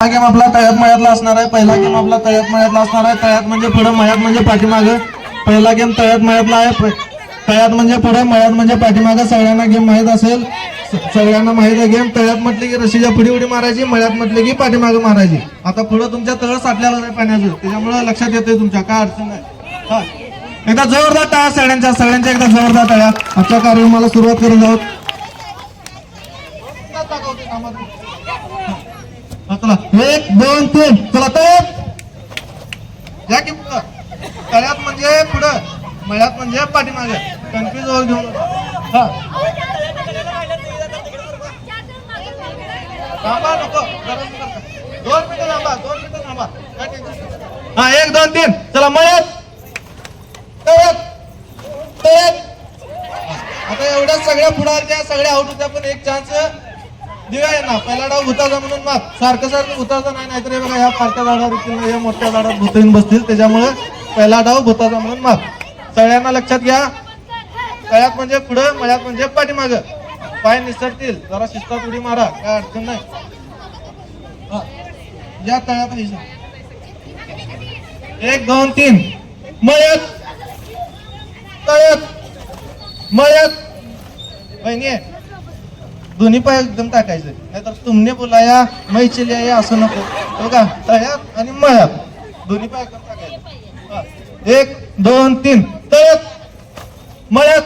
पहिला गेम आपला तळ्यात मळ्यातला असणार आहे. पहिला गेम आपला तळ्यात मळ्यातला असणार आहे. तळ्यात म्हणजे पुढे मळ्यात म्हणजे पाठीमागं. पहिला गेम तळ्यात मळ्यातला आहे. तळ्यात म्हणजे पुढे मळ्यात म्हणजे पाठीमागं. सगळ्यांना गेम माहीत असेल. सगळ्यांना माहीत आहे गेम तळ्यात म्हटले की रशीच्या पुढे उडी मारायची मळ्यात म्हटले की पाठीमागं मारायची. आता पुढे तुमच्या तळ साठलेलं नाही पाण्याचं. त्याच्यामुळे लक्षात येते तुमच्या. काय अडचण नाही. हा. एकदा जोरदार टाळा सगळ्यांच्या सगळ्यांच्या एकदा जोरदार टाळा आजच्या कार्यक्रमाला सुरुवात करून जाऊ चला. एक दोन तीन. चला तर या की पुढं? तळ्यात म्हणजे पुढं. मळ्यात म्हणजे पाठीमागे. कन्फ्युज होऊन घेऊन हा. थांबा नको. दोन मिनिटं थांबा दोन मिनिटं थांबा. हा एक दोन तीन. चला मळ्यात. तळ्यात. तळ्यात. आता एवढ्या सगळ्या पुढारच्या सगळ्या आउट होत्या पण एक चान्स दिव्या ना पहिला डाव भुताचा म्हणून माग सारखं सारखं भुताचा नाही नाहीतर हे बघा ह्या पारख्या झाडावर येतील या मोठ्या झाडात भूत बसतील. त्याच्यामुळे पहिला डाव भुताचा म्हणून माग सगळ्यांना लक्षात घ्या. तळ्यात म्हणजे पुढं मळ्यात म्हणजे पाठीमाग. पाय निसरतील जरा शिस्तात उडी मारा. काय अडचण नाही. हा. या तळ्यात एक दोन तीन. मळ्यात. तळ्यात मळ्यात. बहिणी दोन्ही पाय एकदम टाकायचे. नाहीतर तुमने बोलाया मै या असं नको. हो का तळ्यात आणि मळ्यात. दोन्ही पाय एकदम टाकायचे. एक दोन तीन. तळ्यात मळ्यात.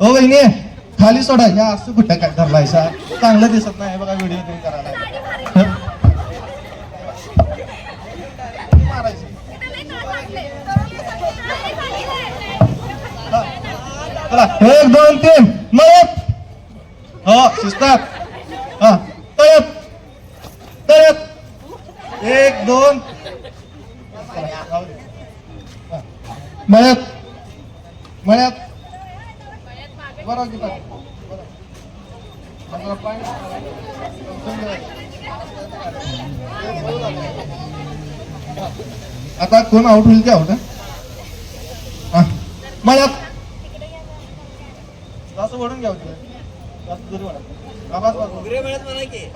हो बहिणी खाली सोडा. या असं कुठं काय धरलायसा? चांगलं दिसत नाही बघा व्हिडिओ तुम्ही करायला. मारायचं चला. एक दोन तीन. मळ्यात. हो शिस्तात हा तळ्यात तळ्यात एक दोन. हा. मळ्यात. मळ्यात. बरं की बरं. बरं. जरा आता कोण आउट होईल ते आउट हा. मळ्यात. असं वडून घ्या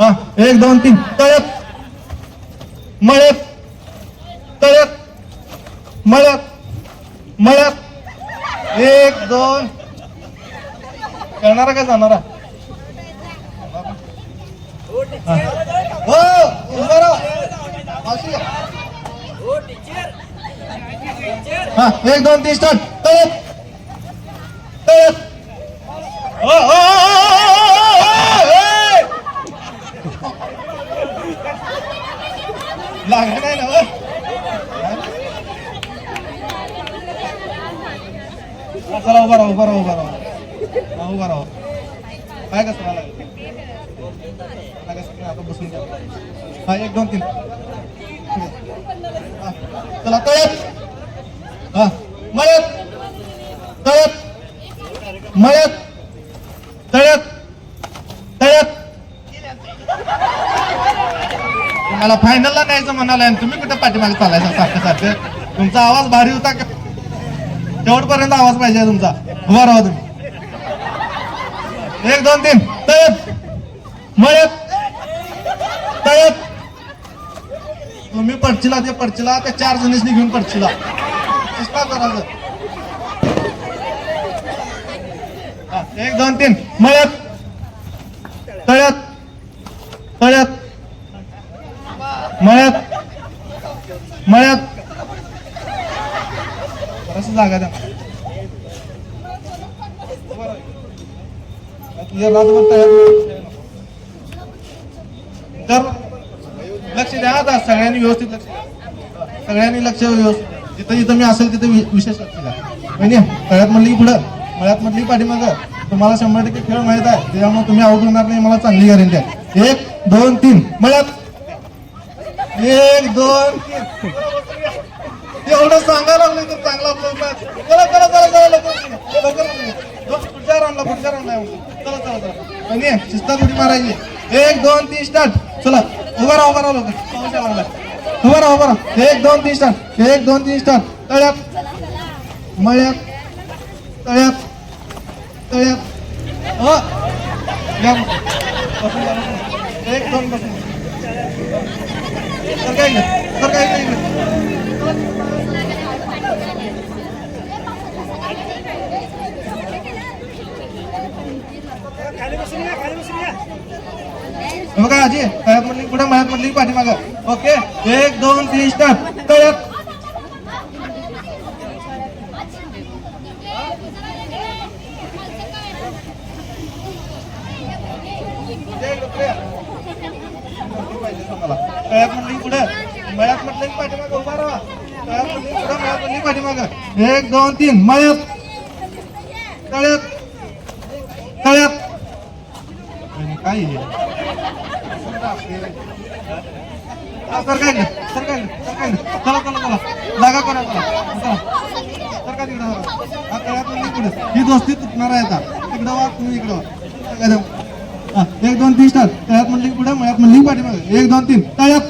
हा एक दोन तीन. तळक मळक तळक मळक मळक एक दोन. करणारा का जाणारा? हो. हा एक दोन तीन स्टार्ट. तळक तळ्यात ओ, ओ, ओ, ओ, ओ, ओ, ओ. लागलं नाही ना हो? हा, चला उभा राहा उभा राहा उभा राहा. हा, उभा राहा. काय कसं मला कसं आता बसून घ्या. हा एक दोन तीन. चला तळ्यात. हा. मळ्यात. तळत मळ्यात. तळत तळत मला फायनलला न्यायचं म्हणाला आणि तुम्ही कुठे पाठीमागे चालायचा सारखं सारखं? तुमचा आवाज भारी होता का? शेवटपर्यंत आवाज पाहिजे तुमचा. उभा राहा तुम्ही. एक दोन तीन. तयत मयत. तयत तुम्ही पडचिला ते पडचिला त्या चार जणीसनी घेऊन पडचिला करायचं एक दोन तीन. मयत. तळ्यात. तळ्यात मळ्यात मळ्यात कसं जागा द्या तर लक्ष द्या आता सगळ्यांनी व्यवस्थित लक्ष द्या. सगळ्यांनी लक्ष व्यवस्थित जिथं जिथं मी असेल तिथे विशेष लक्ष द्या. म्हणजे तळ्यात म्हणली की पुढं मळ्यात म्हटली पाठीमागं. तुम्हाला शंभर टक्के खेळ माहीत आहे. त्याच्यामुळे तुम्ही आउट होणार नाही मला चांगली गॅरंटी आहे. एक दोन तीन. मळ्यात. एक दोन तीन. एवढं सांगायला लागलं तर चांगला आपला चला चला चला चला लवकर लवकर पुढच्या राऊंडला पुढच्या राऊंडला चला चला चला. आणि शिस्तात उडी मारायची. एक दोन तीन स्टार्ट चला उभा राहा उभा राहा लवकर. पाऊस यायला उभा राहा उभा राहा. एक दोन तीन स्टार्ट एक दोन तीन स्टार्ट तळ्यात. मळ्यात. तळ्यात. तळ्यात. एक दोन बसून बघा आजी मॅप मधली पुढे मॅप मधली पाठीमागा? ओके एक दोन तीन स्टार्ट तळ्यात म्हटली पुढे. मळ्यात म्हटलं की पाठीमाग उभा राहा. पुढे मळ्यात पाठीमाग. एक दोन तीन. मळ्यात. तळ्यात. तळ्यात. काय सर काय सर काय सर काय चला चला चला. जागा करा चला. चला. सर काय तिकडं तळ्यात पुढे. ही दोस्ती तुटणार आहे आता. तिकडं वा तुम्ही इकडं काय एक दोन तीन स्टार तळ्यात म्हणली पुढे मळ्यात म्हणली पाठीमागे. एक दोन तीन. तळ्यात.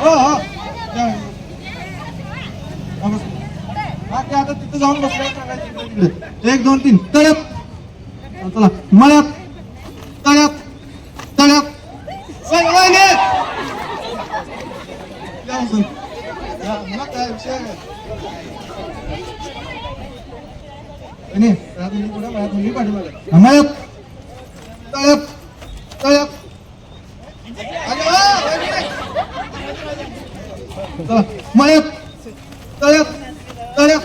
हो हो. आता तिथं जाऊन बसलं एक दोन तीन. तळ्यात. चला. मळ्यात. तळ्यात. तळ्यात. काय विषय नाही. आणि तळ्यात म्हणली मळ्यात. मळ्यात तळ्यात तळ्यात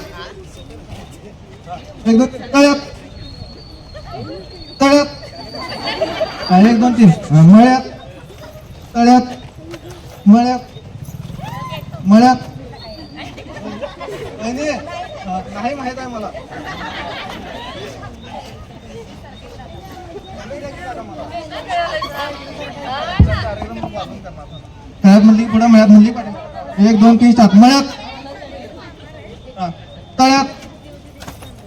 एक दोन तळ्यात तळ्यात एक दोन तीन मळ्यात तळ्यात मळ्यात मळ्यात नाही माहीत आहे मला तळ्यात म्हणली पुढे मळ्यात म्हणली पाठी एक दोन तीन सात मळ्यात. तळ्यात.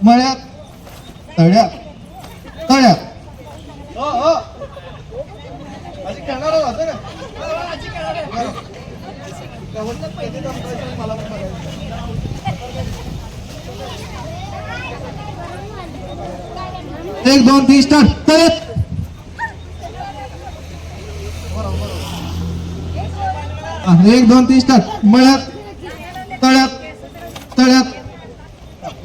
मळ्यात. तळ्यात. तळ्यात. हो हो. एक दोन तीन स्टार्ट तळ्यात. एक दोन तीन स्टार्ट मळ्यात तळ्यात तळ्यात.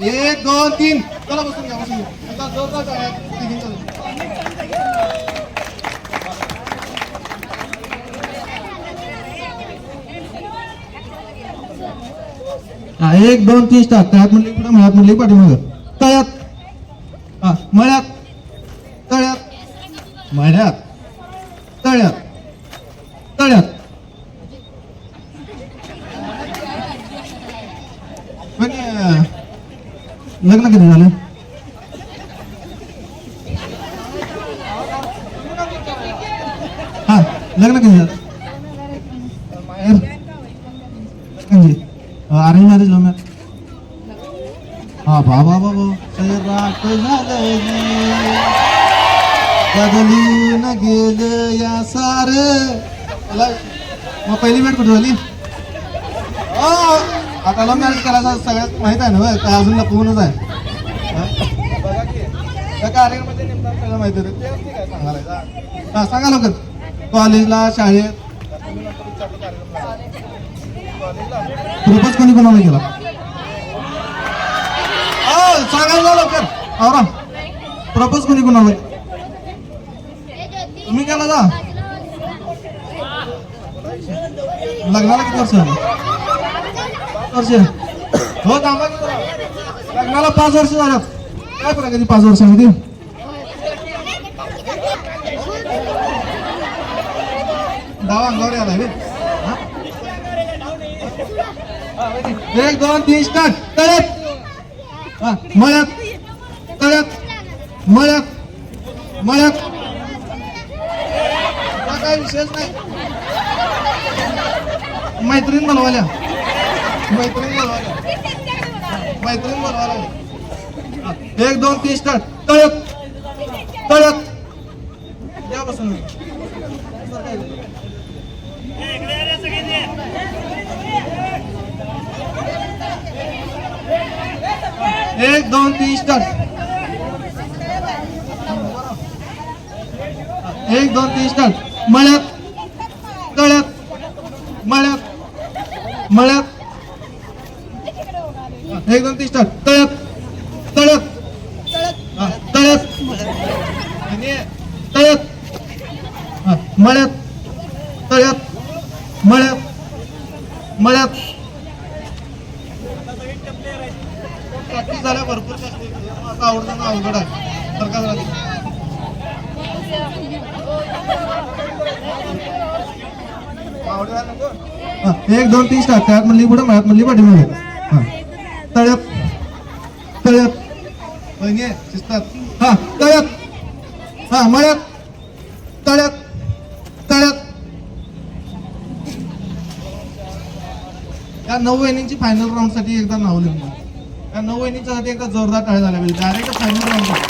एक दोन तीन. चला बसून घ्या बसून घ्या. जोरदार हा एक दोन तीन स्टार तळ्यात म्हणली पुढे मळ्यात म्हणली पाठीमाग. तळ्यात. हा मळ्यात. तळ्यात. मळ्यात. तळ्यात. तळ्यात. लग्न कधी झालं लग्न कधी झालं म्हणजे अरेंज मॅरेज लव्ह मॅरेज हा बाबा बाबा सैराट झालं बदलून या सार मग पहिली भेट कुठे झाली आता लव्ह मॅरेज करायचं सगळ्यात माहीत आहे ना होय? काय अजून लपवूनच आहे. हा? कार्यक्रमाचे नेमकं आपल्याला माहिती होतं हा सांगा लवकर. कॉलेजला शाळेत. ग्रुपच कोणी कोणाला गेला? सांगायला लवकर. आवरा. प्रपोज कोणी कोणाला तुम्ही केला जा. लग्नाला किती वर्ष झाली? वर्ष. हो थांबा लग्नाला पाच वर्ष झाल्यात काय प्रगती पाच वर्षामध्ये? डावा अंगावर आला बे. एक दोन तीन स्टार्ट. तळ्यात. हा, मळ्यात. तळ्यात. मळ्यात. मळ्यात. काय विशेष नाही. मैत्रीण बनवाल्या मैत्रीण बनवाल्या एक दोन तीन स्टार्ट तळ्यात तळ्यात द्या बसून. एक दोन तीन स्टार्ट एक दोन तीन स्टार्ट मळ्यात तळ्यात मळ्यात मळ्यात एक दोन तीन स्टार्ट तळ्यात तळ्यात हा, तळ्यात मळ्यात मळ्यात प्रॅक्टिस झाल्या भरपूर जास्त आवडताना आवडतं अवघड आहे. सरकार झाली. एक दोन तीन स्टार्ट त्यात म्हणली पुढे मळ्यात म्हणली पाठी हा. तळ्यात तळ्यात वहिनी शिस्तात हा तळ्यात हा मळ्यात तळ्यात तळ्यात या नऊ वहिनींची फायनल राऊंडसाठी एकदा नाव लिहून घ्या. नऊ इनिंगच्या साठी एकदा जोरदार टाळ्या झाल्या पाहिजे डायरेक्ट फायनल राऊंड